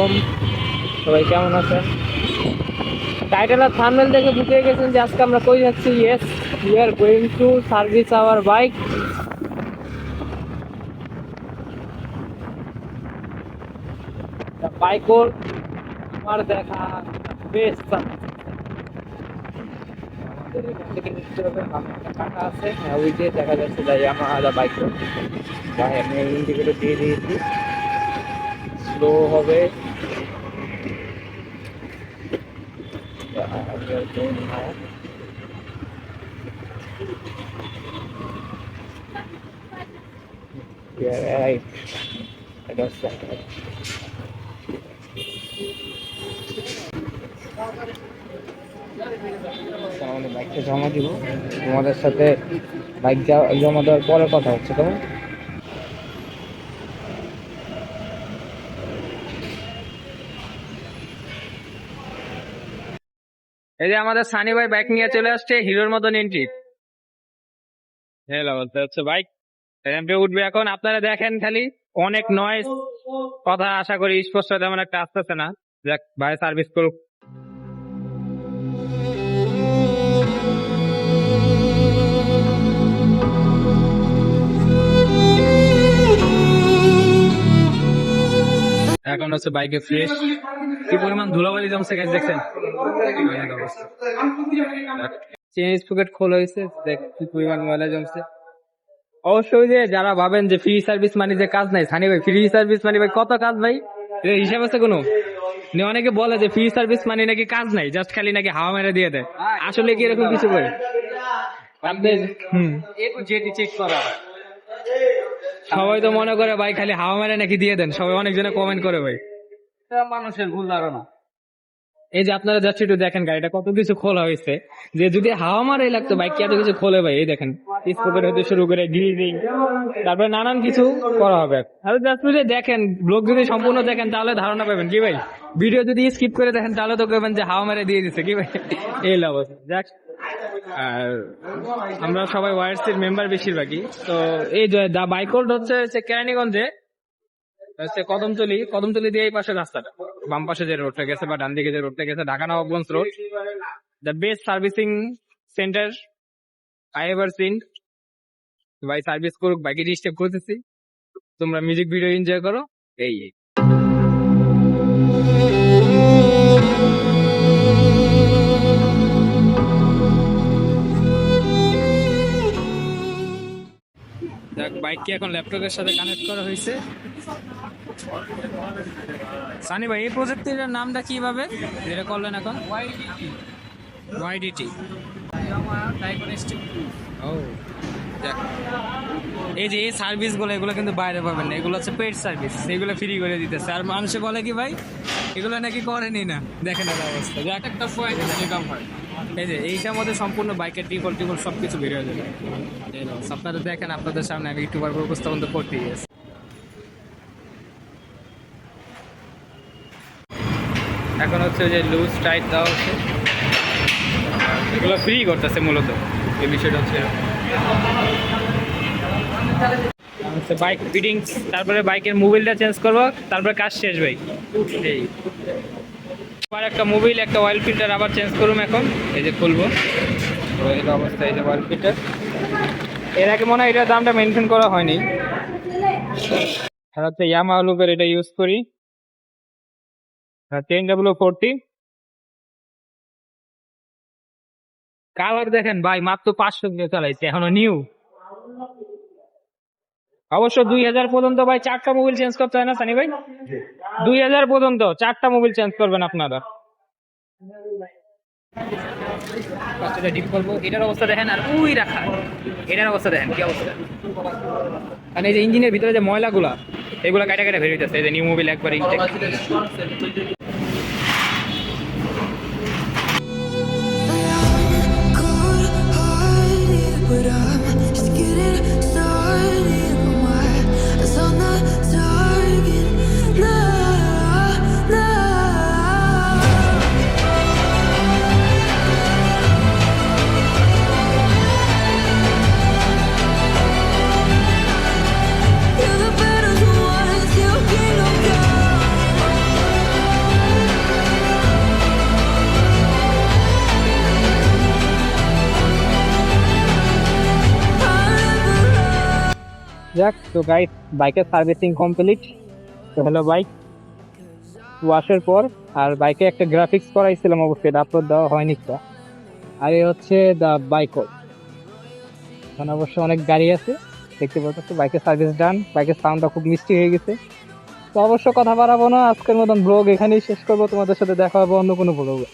আলাইকুম। সবাই কেমন আছেন? টাইটেল আর থাম্বনেল দেখে বুঝে গেছেন যে আজকে আমরা কই যাচ্ছি? Yes we are going to service our bike বাইকর আমার দেখা বেস্ট কাটা আছে হ্যাঁ ওই যে দেখা যাচ্ছে যাই আমার বাইক আমি দিয়ে দিয়েছি। স্লো হবে। Yeah, right. I guess that. আমাদের বাইকটা জমা দিব তোমাদের সাথে বাইক যাওয়া জমা দেওয়ার পরে কথা হচ্ছে কেমন এই যে আমাদের সানি ভাই বাইক নিয়ে চলে আসছে, হিরোর মতন এন্ট্রি হ্যালো বলতে হচ্ছে বাইক র্যাম্পে উঠবে এখন। আপনারা দেখেন খালি অনেক নয়েজ কথা আশা করি স্পষ্ট তেমন একটা আসতেছে না। যাক, ভাই সার্ভিস করুক। এখন হচ্ছে বাইকে ফ্রেশ কি পরিমাণ ধুলাবালি জমছে গেছে দেখছেন? চেঞ্জ পকেট খোলা হয়েছে দেখ কি পরিমাণ ময়লা জমছে। অবশ্যই যে যারা ভাবেন যে ফ্রি সার্ভিস মানে যে কাজ নাই সানি ভাই ফ্রি সার্ভিস মানে ভাই কত কাজ ভাই? এর হিসাব আছে কোনো? অনেকে বলে যে ফ্রি সার্ভিস মানে নাকি কাজ নাই জাস্ট খালি নাকি হাওয়া মেরে দিয়ে দেয়। আসলে কি এরকম কিছু করে আপনি হুম। যেটি চেক করা হয়। সবাই তো মনে করে ভাই খালি হাওয়া মেরে নাকি দিয়ে দেন? সবাই অনেকজনে কমেন্ট করে ভাই। মানুষের ভুল ধারণা। এই যে আপনারা যাচ্ছে একটু দেখেন গাড়িটা কত কিছু খোলা হয়েছে। যে যদি হাওয়া মারে লাগতো বাইক কি এত কিছু খোলে ভাই? এই দেখেন স্কোপের হতে শুরু করে গ্রিলিং তারপরে নানান কিছু করা হবে। আর জাস্ট যদি দেখেন ব্লগ যদি সম্পূর্ণ দেখেন তাহলে ধারণা পাবেন। কি ভাই? ভিডিও যদি স্কিপ করে দেখেন তাহলে তো করবেন যে হাওয়া মেরে দিয়ে দিচ্ছে কি ভাই? এই অবস্থা। যাক আর আমরা সবাই ওয়াইআরসির মেম্বার বেশিরভাগই। তো এই যে দা বাইকোল্ড হচ্ছে হচ্ছে কেরানীগঞ্জে, হচ্ছে কদমতলি। কদমতলি দিয়ে এই পাশে রাস্তাটা। বাম পাশে যে রোডটা গেছে বা ডান দিকে যে রোডটা গেছে, Dhaka Nawabganj road the best servicing center I ever seen ভাই সার্ভিস করুক বাইকে ডিস্টার্ব করতেছি তোমরা মিউজিক ভিডিও এনজয় করো। এই। বাইককে এখন ল্যাপটপের সাথে কানেক্ট করা হয়েছে? সানি ভাই এই প্রজেক্টের নামটা কীভাবে? যেটা করলেন এখন? ওয়াইডিটি ওয়াইডিটি ও। এই যে এই সার্ভিসগুলো এগুলো কিন্তু বাইরে পাবেন না। এগুলো হচ্ছে পেড সার্ভিস এগুলো ফ্রি করে দিতেছে। আর মানুষে বলে কি ভাই এগুলো নাকি করেনি না। দেখেন অবস্থা। যাক। একটা হয়। এই যে এইটার মধ্যে সম্পূর্ণ বাইকের টিপল টিপল সব কিছু বের হয়ে যাবে। আপনারা দেখেন আপনাদের সামনে আমি ইউটিউবার উপস্থাপন তো করতেই গেছি এখন হচ্ছে যে লুজ টাইট দেওয়া হচ্ছে। এগুলো ফ্রি করতেছে মূলত। এই বিষয়টা হচ্ছে বাইক ফিটিংস তারপরে বাইকের মোবিলটা চেঞ্জ করব তারপরে কাজ শেষ ভাই। এই। আবার একটা মোবিল একটা অয়েল ফিল্টার আবার চেঞ্জ করুম এখন এই যে খুলবো। অবস্থা এই যে অয়েল ফিল্টার এর আগে মনে হয় এটার দামটা মেনশন করা হয়নি। আর হচ্ছে ইয়ামা লুপের এটা ইউজ করি। টেন ডাব্লু ফোরটি কালার দেখেন ভাই মাত্র পাঁচশো দিয়ে চালাইছে এখনও নিউ অবশ্য দুই হাজার পর্যন্ত ভাই চারটা মোবাইল চেঞ্জ করতে হয় না সানি ভাই? দুই হাজার পর্যন্ত চারটা মোবাইল চেঞ্জ করবেন আপনারা। বাচ্চাটা ডিপ করব। এটার অবস্থা দেখেন আর উই রাখা। এটার অবস্থা দেখেন কি অবস্থা? আর এই যে ইঞ্জিনের ভিতরে যে ময়লাগুলা এগুলা কাটা কাটা বের হইতেছে। এই যে নিউ মোবিল একবার intake Cold-hearted, but I'm just getting started. যাক, তো গাইড বাইকের সার্ভিসিং কমপ্লিট তো হলো বাইক ওয়াশের পর, আর বাইকে একটা গ্রাফিক্স করাইছিলাম অবশ্যই আপলোড দেওয়া হয়নি তো। আর এ হচ্ছে দ্য বাইক এখানে অবশ্য অনেক গাড়ি আছে, দেখতে পাচ্ছ বাইকের সার্ভিস ডান বাইকের সাউন্ডটা খুব মিষ্টি হয়ে গেছে। তো অবশ্য কথা বাড়াবো না, আজকের মতন ব্লগ এখানেই শেষ করব, তোমাদের সাথে দেখা হবে অন্য কোনো ব্লগে